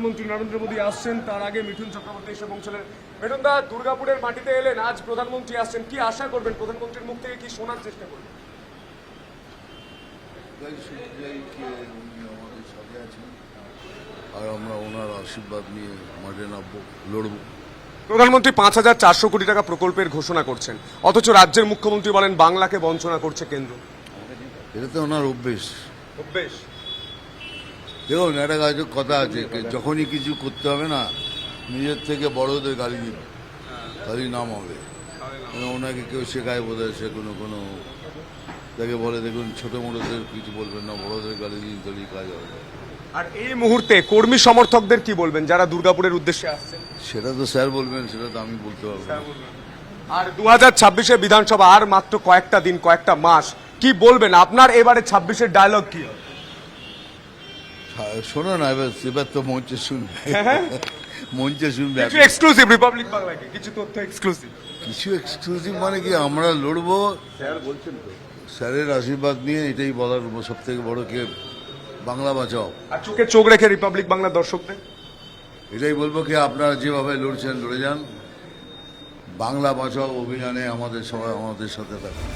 প্রধানমন্ত্রী নরেন্দ্র মোদী আসছেন তার আগে মিঠুন চক্রবর্তী এসে পৌঁছলেন। মিঠুন দা দুর্গাপুরের মাটিতে এলেন আজ প্রধানমন্ত্রী আসছেন। কি আশা করবেন প্রধানমন্ত্রীর মুখ থেকে কি শোনার চেষ্টা করবেন? আমাদের সাথে আছেন। আর আমরা ওনার আশীর্বাদ নিয়ে মাঠে নামবো লড়বো। প্রধানমন্ত্রী পাঁচ হাজার চারশো কোটি টাকা প্রকল্পের ঘোষণা করছেন। অথচ রাজ্যের মুখ্যমন্ত্রী বলেন বাংলাকে বঞ্চনা করছে কেন্দ্র। এটা তো ওনার অভ্যেস। বেশ দেখুন একটা কাজ- কথা আছে যখনই কিছু করতে হবে না নিজের থেকে বড়দের গালি দিবে তাহলেই নাম হবে। ওনাকে কেউ শেখায় বোধ হয় সে কোনো কোনো তাকে বলে দেখুন ছোটো মোটোদের কিছু বলবেন না বড়দের গালি দিন তাহলেই কাজ হবে। আর এই মুহূর্তে কর্মী সমর্থকদের কি বলবেন যারা দুর্গাপুরের উদ্দেশ্যে আসছেন? সেটা তো স্যার বলবেন সেটা তো আমি বলতে পারব আর দু হাজার ছাব্বিশে বিধানসভা আর মাত্র কয়েকটা দিন কয়েকটা মাস কি বলবেন? আপনার এবারে ছাব্বিশের ডায়লগ কি হবে? শোনো না এবার এবার তো মঞ্চে শুনবে। মঞ্চে শুনবে। কিছু এক্সক্লুসিভ রিপাবলিক বাংলাকে কিছু তথ্য এক্সক্লুসিভ কিছু এক্সক্লুসিভ মানে কি আমরা লড়বো। স্যার বলছেন স্যারের আশীর্বাদ নিয়ে এটাই বলার সব থেকে বড় কে বাংলা বাঁচাও। আর চোখে চোখ রেখে রিপাবলিক বাংলা দর্শকদের। এটাই বলব কি আপনারা যেভাবে লড়ছেন লড়ে যান। বাংলা বাঁচাও অভিযানে আমাদের সবাই আমাদের সাথে থাকুন।